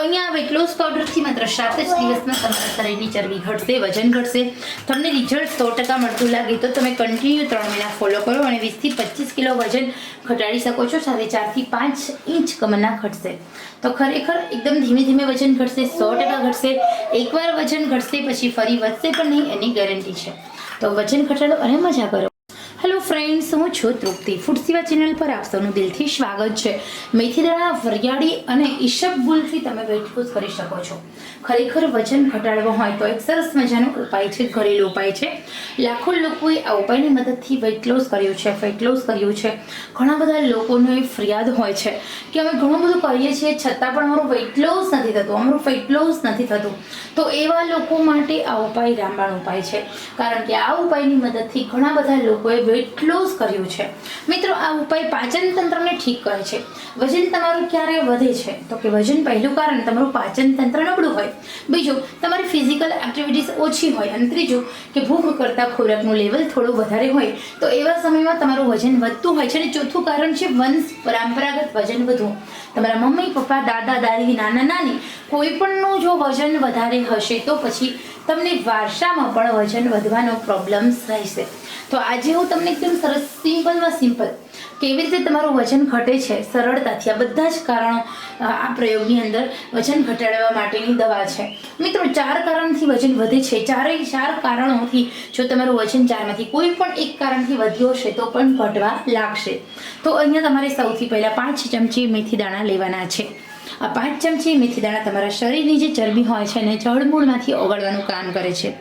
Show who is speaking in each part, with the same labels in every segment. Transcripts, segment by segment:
Speaker 1: અહીંયા weight loss પાવડરથી માત્ર સાત જ દિવસમાં તમારા શરીરની ચરબી ઘટશે, વજન ઘટશે. તમને રિઝલ્ટ સો ટકા મળતું લાગે તો તમે કન્ટિન્યુ ત્રણ મહિના ફોલો કરો અને વીસથી પચીસ કિલો વજન ઘટાડી શકો છો, સાથે ચારથી પાંચ ઇંચ કમરના ઘટશે. તો ખરેખર એકદમ ધીમે ધીમે વજન ઘટશે, સો ટકા ઘટશે. એકવાર વજન ઘટશે પછી ફરી વધશે પણ નહીં, એની ગેરંટી છે. તો વજન ઘટાડો અને મજા કરો. ફ્રેન્ડ્સ હું છું તૃપ્તિ. ફૂડ સેવા ચેનલ પર આપ સૌનું દિલથી સ્વાગત છે. મેથીદાણા વરિયાળી અને ઈશબગુલથી તમે વેટ કરી શકો છો. ખરેખર વજન ઘટાડવો હોય તો એક સરસ મજાનો ઉપાય છે, ઘરેલું ઉપાય છે. લાખો લોકોએ આ ઉપાયની મદદથી વેટ લોસ કર્યું છે ફેટ લોસ કર્યું છે. ઘણા બધા લોકોનો ફરિયાદ હોય છે કે અમે ઘણું બધું કરીએ છીએ છતાં પણ અમારું વેટ લોસ નથી થતું, અમારું ફેટ લોસ નથી થતું. તો એવા લોકો માટે આ ઉપાય રામબાણ ઉપાય છે. કારણ કે આ ઉપાયની મદદથી ઘણા બધા લોકોએ વેટ લોસ કર્યું છે. મિત્રો, આ ઉપાય પાચન તંત્રને ઠીક કરે છે. વજન તમારું ક્યારે વધે છે? તો કે વજન પહેલું કારણ તમારું પાચન તંત્ર નબળું હોય. બીજું, તમારી ફિઝિકલ એક્ટિવિટીઝ ઓછી હોય. અને ત્રીજું, કે ભૂખ કરતાં ખોરાકનું લેવલ થોડું વધારે હોય. તો એવા સમયમાં તમારું વજન વધતું હોય છે. અને ચોથું કારણ છે વંશ, પરંપરાગત વજન વધવું. તમારા મમ્મી, પપ્પા, દાદા, દાદી, નાના, નાની, કોઈ પણનું જો વજન વધારે હશે, તો પછી તમને વારસામાં પણ વજન વધવાનો પ્રોબ્લેમ રહેશે. તો આજે હું તમને એકદમ સરસ સિમ્પલમાં સિમ્પલ કેવી રીતે તમારું વજન ઘટે છે, સરળતાથી આ બધા જ કારણો આ પ્રયોગની અંદર વજન ઘટાડવા માટેની દવા છે. મિત્રો, ચાર કારણથી વજન વધે છે. ચારેય, ચાર કારણોથી જો તમારું વજન ચારમાંથી કોઈ પણ એક કારણથી વધ્યો હશે તો પણ ઘટવા લાગશે. તો અહીંયા તમારે સૌથી પહેલાં પાંચ ચમચી મેથી દાણા લેવાના છે. આ પાંચ ચમચી મેથી દાણા તમારા શરીરની જે ચરબી હોય છે એને જળમૂળમાંથી ઓગળવાનું કામ કરે છે.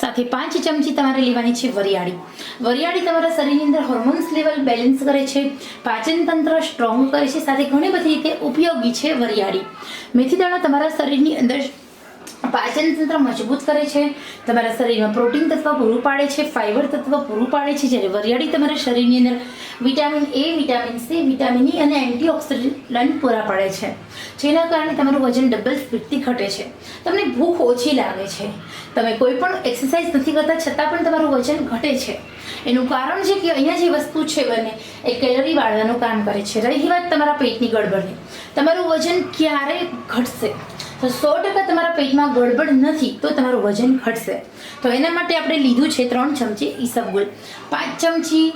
Speaker 1: સાથે પાંચ ચમચી તમારે લેવાની છે વરિયાળી. વરિયાળી તમારા શરીરની અંદર હોર્મોન્સ લેવલ બેલેન્સ કરે છે. પાચન તંત્ર સ્ટ્રોંગ કરે છે. સાથે ઘણી બધી રીતે ઉપયોગી છે વરિયાળી. મેથી દાણા તમારા શરીરની અંદર પાચન તંત્ર મજબૂત કરે છે. તમારા શરીરમાં પ્રોટીન તત્વ પૂરું પાડે છે ફાઇબર તત્વ પૂરું પાડે છે, જ્યારે વરિયાળી તમારા શરીરની અંદર vitamin A vitamin C vitamin E અને એન્ટીઓક્સિડન્ટ પૂરા પાડે છે. જેના કારણે તમારું વજન ડબલ સ્પીડથી ઘટે છે. તમને ભૂખ ઓછી લાગે છે. તમે કોઈ પણ એક્સરસાઇઝ નથી કરતા, છતાં પણ તમારું વજન ઘટે છે. એનું કારણ છે કે અહીંયા જે વસ્તુ છે બને, એ કેલરી બાળવાનું કામ કરે છે. રહી વાત તમારા પેટની ગડબડની. તમારું વજન ક્યારે ઘટશે? તો સો ટકા તમારા પેટમાં ગડબડ નથી, તો તમારું વજન ઘટશે. તો એના માટે આપણે લીધું છે ત્રણ ચમચી ઈસબગુલ. પાંચ ચમચી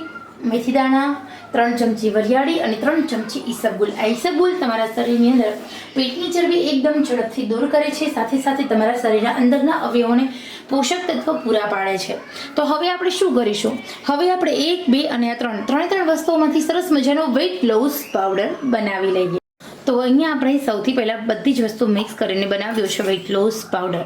Speaker 1: મેથી દાણા, ત્રણ ચમચી વરિયાળી અને ત્રણ ચમચી ઈસબગુલ. આ ઈસબગુલ તમારા શરીરની અંદર પેટની ચરબી એકદમ ઝડપથી દૂર કરે છે, સાથે સાથે તમારા શરીરના અંદરના અવયવોને પોષક તત્વો પૂરા પાડે છે. તો હવે આપણે શું કરીશું? હવે આપણે એક, બે અને આ ત્રણ, ત્રણે ત્રણ વસ્તુઓમાંથી સરસ મજાનો વેઇટ લોસ પાવડર બનાવી લઈએ. તો અહીંયા આપણે સૌથી પહેલાં બધી જ વસ્તુ મિક્સ કરીને બનાવ્યો છે વેટ લોસ પાવડર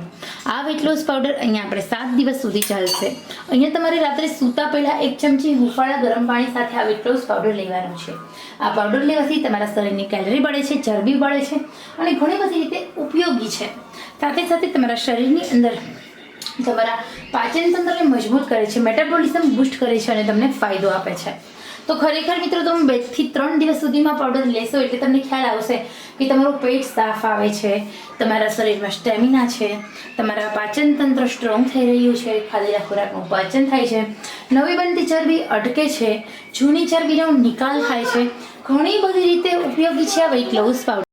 Speaker 1: આ વેટ લોસ પાવડર અહીંયા આપણે સાત દિવસ સુધી ચાલશે. અહીંયા તમારે રાત્રે સૂતા પહેલાં એક ચમચી હુંફાળા ગરમ પાણી સાથે આ વેટ લોસ પાવડર લેવાનો છે. આ પાવડર લેવાથી તમારા શરીરની કેલરી બળે છે, ચરબી બળે છે અને ઘણી બધી રીતે ઉપયોગી છે. સાથે સાથે તમારા શરીરની અંદર તમારા પાચન તંત્રને મજબૂત કરે છે મેટાબોલિઝમ બૂસ્ટ કરે છે અને તમને ફાયદો આપે છે. તો ખરેખર મિત્રો તમે બેથી ત્રણ દિવસ સુધીમાં પાવડર લેશો એટલે તમને ખ્યાલ આવશે કે તમારું પેટ સાફ આવે છે, તમારા શરીરમાં સ્ટેમિના છે, તમારા પાચન તંત્ર સ્ટ્રોંગ થઈ રહ્યું છે ખાધેલા ખોરાકનું પાચન થાય છે. નવી બનતી ચરબી અટકે છે, જૂની ચરબીનો નિકાલ થાય છે. ઘણી બધી રીતે ઉપયોગી છે આ વેઇટ લોસ પાવડર